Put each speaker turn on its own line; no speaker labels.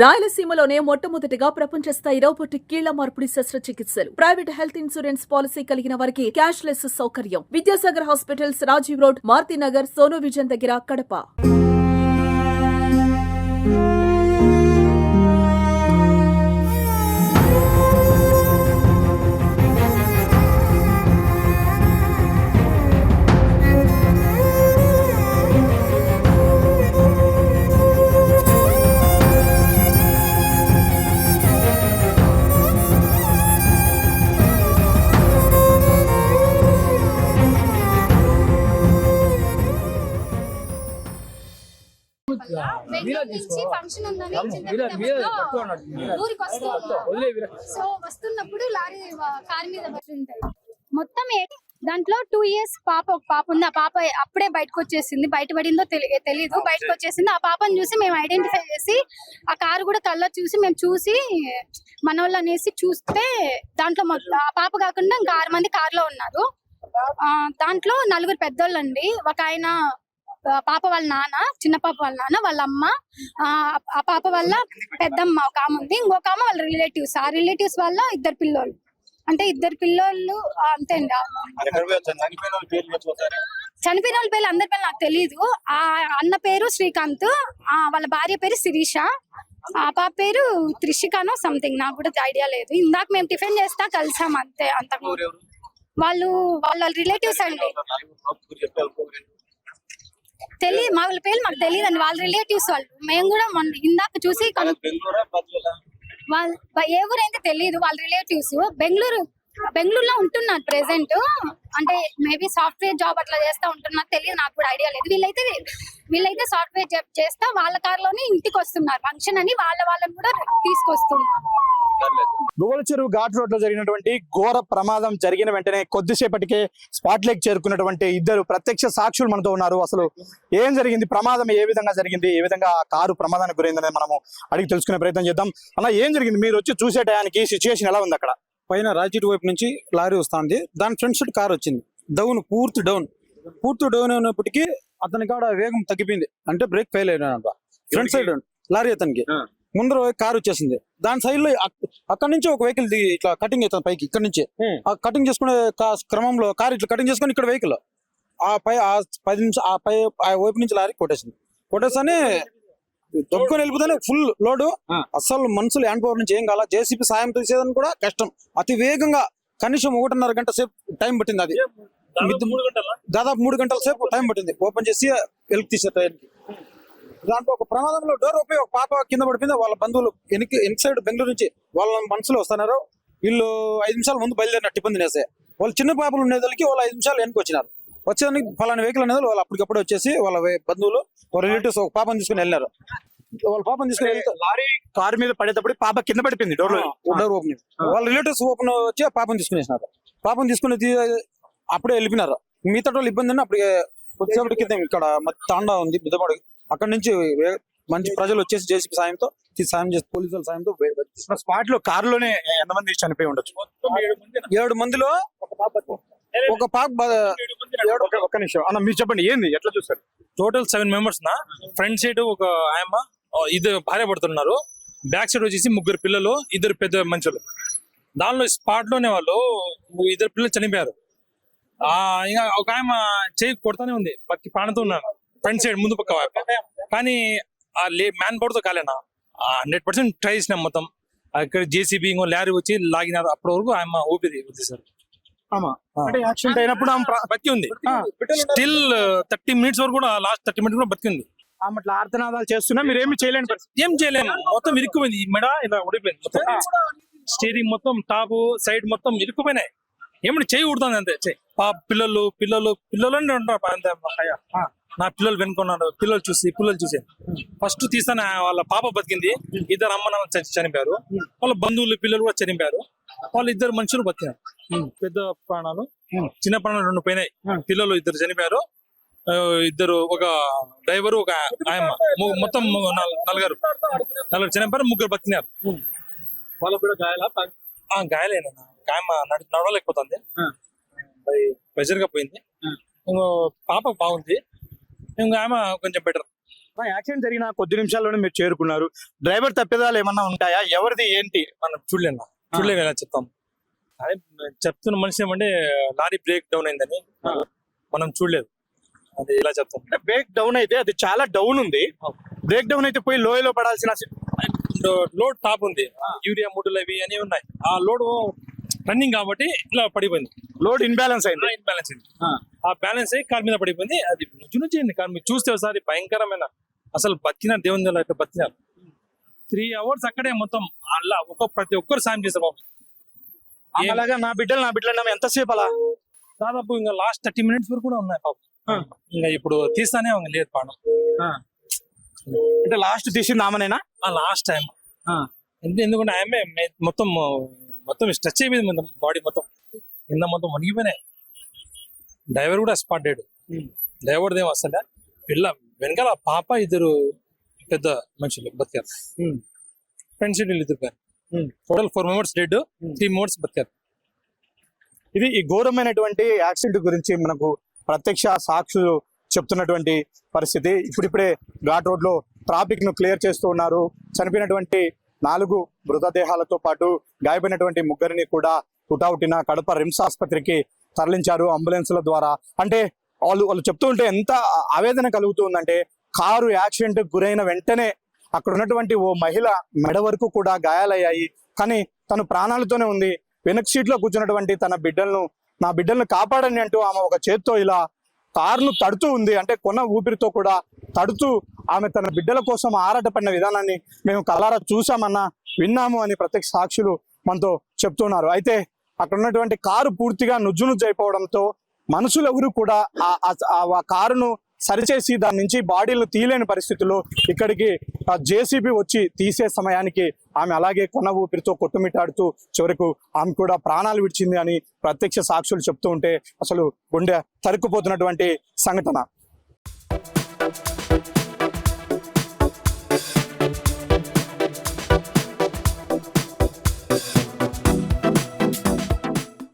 రాయలసీమలోనే మొట్టమొదటిగా ప్రపంచ స్థాయి రోబోటిక్ కీళ్ళ మార్పిడి శస్త్రచికిత్సలు. ప్రైవేట్ హెల్త్ ఇన్సూరెన్స్ పాలసీ కలిగిన వారికి క్యాష్ లెస్ సౌకర్యం. Vidyasagar hospitals Rajiv road Marutinagar Sonu vision దగ్గర కడప.
బెంగళూరు నుంచి ఫంక్షన్ ఉందని. ఊరికి వస్తూ. సో వస్తున్నప్పుడు లారీ కారు మీద మొత్తం దాంట్లో టూ ఇయర్స్ పాప ఒక పాప ఉంది. ఆ పాప అప్పుడే బయటకు వచ్చేసింది. బయటపడిందో తెలి- తెలీదు. బయటకు వచ్చేసింది. ఆ పాపను చూసి మేము ఐడెంటిఫై చేసి ఆ కారు కూడా కళ్ళ చూసి మేము చూసి మన వాళ్ళు అనేసి చూస్తే దాంట్లో ఆ పాప కాకుండా ఇంకా ఆరు మంది కారులో ఉన్నారు. ఆ దాంట్లో నలుగురు పెద్దోళ్ళండి. ఒక ఆయన పాప వాళ్ళ నాన్న చిన్న పాప వాళ్ళ నాన్న వాళ్ళ అమ్మ ఆ ఆ పాప వల్ల పెద్దమ్మ ఒక ఆమె ఉంది. ఇంకొక ఆమె వాళ్ళ రిలేటివ్స్ ఆ రిలేటివ్స్ వల్ల ఇద్దరు పిల్లోళ్ళు. అంటే ఇద్దరు పిల్లోళ్ళు అంతే అండి.
చనిపోయిన వాళ్ళ పేర్లు
వాళ్ళ అందరి పేర్లు నాకు తెలియదు ఆ అన్న పేరు శ్రీకాంత్ ఆ వాళ్ళ భార్య పేరు శిరీష ఆ పాప పేరు త్రిషికానో సంథింగ్ నాకు కూడా ఐడియా లేదు. ఇందాక మేము టిఫిన్ చేస్తా కలిసాం అంతే అంతకు? వాళ్ళు వాళ్ళ రిలేటివ్స్ అండి. తెలియదు మా వాళ్ళ పేర్లు మాకు తెలియదు అండి వాళ్ళ రిలేటివ్స్ వాళ్ళు. మేము కూడా మొన్న ఇందాక చూసి? వాళ్ళ ఏ ఊరైతే తెలియదు వాళ్ళ రిలేటివ్స్. బెంగళూరు బెంగళూరులో ఉంటున్నారు ప్రెసెంట్ అంటే మేబీ సాఫ్ట్వేర్ జాబ్ అట్లా చేస్తా ఉంటున్నారు. తెలియదు నాకు కూడా ఐడియా లేదు. వీళ్ళైతే వీళ్ళైతే సాఫ్ట్వేర్ జాబ్ చేస్తా వాళ్ళ కార్లోనే ఇంటికి వస్తున్నారు ఫంక్షన్ అని వాళ్ళ వాళ్ళని కూడా తీసుకొస్తున్నారు.
గువ్వల చెరువు ఘాట్ రోడ్లో జరిగినటువంటి ఘోర ప్రమాదం జరిగిన వెంటనే కొద్దిసేపటికే స్పాట్ లేక్ చేరుకున్నటువంటి ఇద్దరు ప్రత్యక్ష సాక్షులు మనతో ఉన్నారు. అసలు ఏం జరిగింది? ప్రమాదం ఏ విధంగా జరిగింది? ఏ విధంగా ఆ కారు ప్రమాదానికి గురైందని మనము అడిగి తెలుసుకునే ప్రయత్నం చేద్దాం. అలా ఏం జరిగింది? మీరు వచ్చి చూసే టయానికి సిచ్యువేషన్ ఎలా ఉంది అక్కడ?
పైన రాజీట్ వైపు నుంచి లారీ వస్తుంది. దాని ఫ్రంట్ సైడ్ కార్ వచ్చింది. డౌన్ పూర్తి డౌన్. పూర్తి డౌన్ అయినప్పటికీ అతని కాడ వేగం తగ్గిపోయింది. అంటే బ్రేక్ ఫెయిల్ అయినా ఫ్రంట్ సైడ్ లారీ అతనికి. ముందర కార్ వచ్చేసింది. దాని సైడ్లో అక్- అక్కడి నుంచి ఒక వెహికల్ ఇట్లా కటింగ్ అవుతుంది పైకి ఇక్కడ నుంచి. ఆ కటింగ్ చేసుకునే క్రమంలో కార్ ఇట్లా కటింగ్ చేసుకుని ఇక్కడ వెహికల్ ఆ పై ఆ పది నిమిషం ఆ పై ఆ వైపు నుంచి లారీ కొట్టేసింది. కొట్టేసని దొబ్బుకొని వెళ్ళిపోతానే ఫుల్ లోడు. అసలు మనుషులు హ్యాండ్ పవర్ నుంచి ఏం కాల జేసీపీ సాయం తీసేదని కూడా కష్టం. అతి వేగంగా కనీసం ఒకటిన్నర గంట సేపు టైం పట్టింది అది. దాదాపు మూడు గంటల? సేపు టైం పట్టింది. ఓపెన్ చేసి వెలికి తీసే టైంకి దాంట్లో ఒక ప్రమాదంలో డోర్ ఓపెన్ ఒక పాప కింద పడిపోయింది. వాళ్ళ బంధువులు వెనక్కి వెనక సైడ్ బెంగళూరు నుంచి వాళ్ళ మనసులో వస్తున్నారు. వీళ్ళు ఐదు నిమిషాల ముందు బయలుదేరిన టిఫిన్ తినేసే. వాళ్ళు చిన్న పాపలు ఉండేదానికి వాళ్ళు ఐదు నిమిషాలు వెనక్కి వచ్చినారు. వచ్చేదానికి ఫలానా వెహికల్ అనేది వాళ్ళు అప్పటికప్పుడు వచ్చేసి వాళ్ళ బంధువులు వాళ్ళ రిలేటివ్స్ ఒక పాపని తీసుకుని వెళ్ళారు వాళ్ళ పాపని తీసుకుని వెళ్తే
లారీ కారు మీద పడేటప్పుడు పాప కింద పడిపోయింది డోర్
డోర్ ఓపెనింగ్ వాళ్ళ రిలేటివ్స్ ఓపెన్ వచ్చి పాపని తీసుకునేసినారు పాపని తీసుకుని అప్పుడే వెళ్ళిపోయినారు. మిగతా వాళ్ళు ఇబ్బంది అని అప్పుడు కొద్దిసేపటి క్రితం ఇక్కడ తాండా ఉంది బిద్దపాడు అక్కడ నుంచి మంచి ప్రజలు వచ్చేసి జేసీపీ సాయంతో సాయం చేసి పోలీసుల సాయంతో
స్పాట్లో కారులోనే ఎంతమంది చనిపోయి ఉండొచ్చు?
ఏడు మందిలో ఒక పాప బ-
ఒక- ఒక్క నిమిషం. అన్న మీరు చెప్పండి ఏంది? ఎట్లా చూస్తారు?
టోటల్ సెవెన్ మెంబర్స్ నా. ఫ్రంట్ సైడ్ ఒక ఆయమ్మ ఇద్దరు భార్య పడుతున్నారు. బ్యాక్ సైడ్ వచ్చేసి ముగ్గురు పిల్లలు ఇద్దరు పెద్ద మనుషులు. దానిలో స్పాట్లోనే వాళ్ళు ఇద్దరు పిల్లలు చనిపోయారు. ఆ ఇంకా ఒక ఆయమ్మ చేయి కొడతానే ఉంది. పక్కి ప్రాణంతో ఉన్నాను. ఫ్రంట్ సైడ్ ముందు పక్క వైపు. కానీ ఆ లే మ్యాన్ పవర్తో కాలేనా? హండ్రెడ్ పర్సెంట్ ట్రై చేసినాం మొత్తం. అక్కడ జేసీబీ ఇంకో లారీ వచ్చి లాగినారు అప్పటి వరకు ఊపిరి
ఆమా? అంటే యాక్సిడెంట్ అయినప్పుడు
బతికి ఉంది. స్టిల్ థర్టీ మినిట్స్ వరకు కూడా లాస్ట్ థర్టీ మినిట్స్ కూడా బతికి ఉంది.
ఆమె అట్లా ఆర్తనాదాలు చేస్తున్నా మీరు ఏమి చేయలేని
ఏం చేయలేము మొత్తం ఇరుక్కుపోయింది. ఈ మెడ ఇలా ఉడిపోయింది మొత్తం. స్టీరింగ్ మొత్తం టాప్ సైడ్ మొత్తం ఇరుక్కుపోయినాయి. ఏమిటి చేయి ఉడుతుంది అంతే చేయి. పా పిల్లలు పిల్లలు పిల్లలు అని ఉంటారు. నా పిల్లలు వెనుకున్నారు పిల్లలు చూసి పిల్లలు చూసి. ఫస్ట్ తీస్తాను వాళ్ళ పాప బతికింది. ఇద్దరు అమ్మ నాన్న చనిపోయారు. వాళ్ళ బంధువులు పిల్లలు కూడా చనిపోయారు. వాళ్ళు ఇద్దరు మనుషులు బతికినారు. పెద్ద ప్రాణాలు. చిన్న ప్రాణాలు రెండు పోయినాయి. పిల్లలు ఇద్దరు చనిపోయారు. ఇద్దరు ఒక డ్రైవర్ ఒక ఆయమ్మ. మొత్తం నలుగురు. నలుగురు చనిపోయారు ముగ్గురు బతికినారు.
వాళ్ళకు కూడా గాయాలా?
ఆ గాయాలేనా గాయమ నడ- నడవలేకపోతుంది. అది ప్రెషర్గా పోయింది. ఇంకో పాప బాగుంది. ఇంకో ఆమె కొంచెం బెటర్
యాక్సిడెంట్ జరిగిన కొద్ది నిమిషాల్లోనే మీరు చేరుకున్నారు. డ్రైవర్ తప్పిదాలు ఏమన్నా ఉంటాయా? ఎవరిది ఏంటి?
మనం చూడలేము. చూడలేము ఎలా చెప్తాం. అదే చెప్తున్న మనిషి ఏమంటే లారీ బ్రేక్ డౌన్ అయిందని మనం చూడలేదు. అది ఎలా చెప్తాం?
బ్రేక్ డౌన్ అయితే అది చాలా డౌన్ ఉంది. బ్రేక్ డౌన్ అయితే పోయి లోయలో పడాల్సిన
లోడ్ టాప్ ఉంది. యూరియా మూటలు అవి అన్ని ఉన్నాయి. ఆ లోడ్ రన్నింగ్ కాబట్టి ఇలా పడిపోయింది.
లోడ్ ఇన్బ్యాలెన్స్ అయింది.
బ్యాలెన్స్ అయింది. ఆ బ్యాలెన్స్ అయ్యి కార్ మీద పడిపోయింది. అది నుంచి నుంచి అయింది కార్ మీరు చూస్తే ఒకసారి భయంకరమైన అసలు బతికిన దేవుని అయితే బతికినారు. త్రీ అవర్స్ అక్కడే మొత్తం అలా ఒక్క ప్రతి ఒక్కరు సాయం చేశారు బాబు.
అలాగా నా బిడ్డలు నా బిడ్డలు ఎంతసేపు అలా?
దాదాపు ఇంకా లాస్ట్ థర్టీ మినిట్స్ వరకు కూడా ఉన్నాయి పాపం ఇంకా ఇప్పుడు తీస్తానే ఉంది లేదు పాడం.
అంటే లాస్ట్ తీసింది ఆమెనేనా?
ఆ లాస్ట్ టైం ఎందుకంటే ఆమె మొత్తం మొత్తం స్ట్రెచ్ అయిపోయింది బాడీ మొత్తం. కింద మొత్తం వణిగిపోయినాయి డ్రైవర్ కూడా స్పాట్ డ్రైవర్ దేం వస్తుందా పిల్ల వెనకాల పాప ఇద్దరు పెద్ద మనుషులు బతికారు. ఫ్రెండ్స్ ఇద్దరు పేరు total four members dead three members బతికారు.
ఇది ఈ ఘోరమైనటువంటి యాక్సిడెంట్ గురించి మనకు ప్రత్యక్ష సాక్షులు చెప్తున్నటువంటి పరిస్థితి. ఇప్పుడిప్పుడే ఘాట్ రోడ్లో ట్రాఫిక్ను క్లియర్ చేస్తూ ఉన్నారు. చనిపోయినటువంటి నాలుగు మృతదేహాలతో పాటు గాయపడినటువంటి ముగ్గురిని కూడా హుటాహుటిన కడప రిమ్స్ ఆసుపత్రికి తరలించారు అంబులెన్స్ల ద్వారా. అంటే వాళ్ళు వాళ్ళు చెప్తూ ఉంటే ఎంత ఆవేదన కలుగుతుందంటే కారు యాక్సిడెంట్ గురైన వెంటనే అక్కడ ఉన్నటువంటి ఓ మహిళ మెడ వరకు కూడా గాయాలయ్యాయి. కానీ తను ప్రాణాలతోనే ఉంది. వెనక్ సీట్లో కూర్చున్నటువంటి తన బిడ్డలను నా బిడ్డలను కాపాడని అంటూ ఆమె ఒక చేత్తో ఇలా కారును తడుతూ ఉంది. అంటే కొన ఊపిరితో కూడా తడుతూ ఆమె తన బిడ్డల కోసం ఆరాటపడిన విధానాన్ని మేము కలారా చూసామన్నా విన్నాము అని ప్రత్యక్ష సాక్షులు మనతో చెప్తున్నారు. అయితే అక్కడ ఉన్నటువంటి కారు పూర్తిగా నుజ్జు నుజ్జు అయిపోవడంతో మనుషులు ఎవరు కూడా ఆ- ఆ కారును సరిచేసి దాని నుంచి బాడీలు తీయలేని పరిస్థితుల్లో ఇక్కడికి జేసీబీ వచ్చి తీసే సమయానికి ఆమె అలాగే కొన ఊపిరితో కొట్టుమిట్టాడుతూ చివరకు ఆమె కూడా ప్రాణాలు విడిచింది అని ప్రత్యక్ష సాక్షులు చెప్తూ ఉంటే అసలు గుండె తరుక్కుపోతున్నటువంటి సంఘటన.